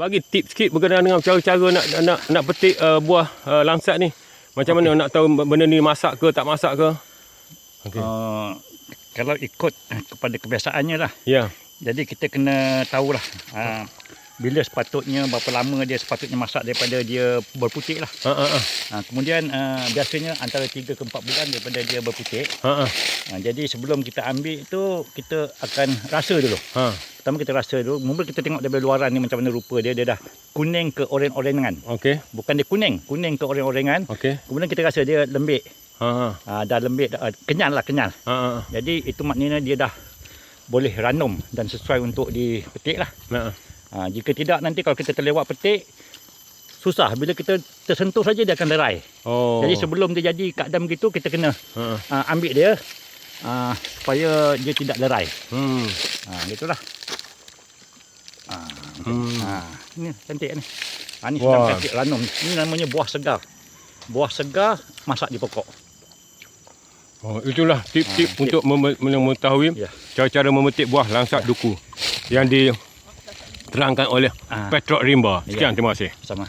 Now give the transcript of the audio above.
Bagi tips sikit berkenaan dengan cara-cara nak nak nak petik uh, buah uh, langsat ni. Macam mana nak tahu benda ni masak ke tak masak ke? Okey. Uh, kalau ikut eh, kepada kebiasaannya lah. Ya. Jadi kita kena tahulah uh, bila sepatutnya berapa lama dia sepatutnya masak daripada dia berputik lah. Ha ha ha. Uh, kemudian uh, biasanya antara 3 ke 4 bulan daripada dia berputik. Ha ha. Uh, jadi sebelum kita ambil tu kita akan rasa dulu. Ha. Pertama kita rasa dulu. Mula kita tengok daripada luaran ni macam mana rupa dia. Dia dah kuning ke oren-orengan. Okey. Bukan dia kuning. Kuning ke oren-orengan. Okey. Kemudian kita rasa dia lembik. Ha ha. Uh, dah lembik. Dah, uh, kenyal lah kenyal. Ha ha. Jadi itu maknanya dia dah boleh ranum dan sesuai untuk dipetik lah. Ha. Ha, jika tidak nanti kalau kita terlewat petik susah bila kita tersentuh saja dia akan lerai. Oh. Jadi sebelum dia jadi keadaan begitu kita kena Ha. uh, ambil dia uh, supaya dia tidak lerai. Hmm. Ha gitulah. Hmm. ha ni cantik ni. Ha ni Wah. sedang petik ranum. Ini namanya buah segar. Buah segar masak di pokok. Oh, itulah tip-tip Ha, tip. untuk mem- mengetahui Ya. cara-cara memetik buah langsat duku yang diterangkan oleh Ha. Petrok Rimba. Ya. Sekian terima kasih. Sama.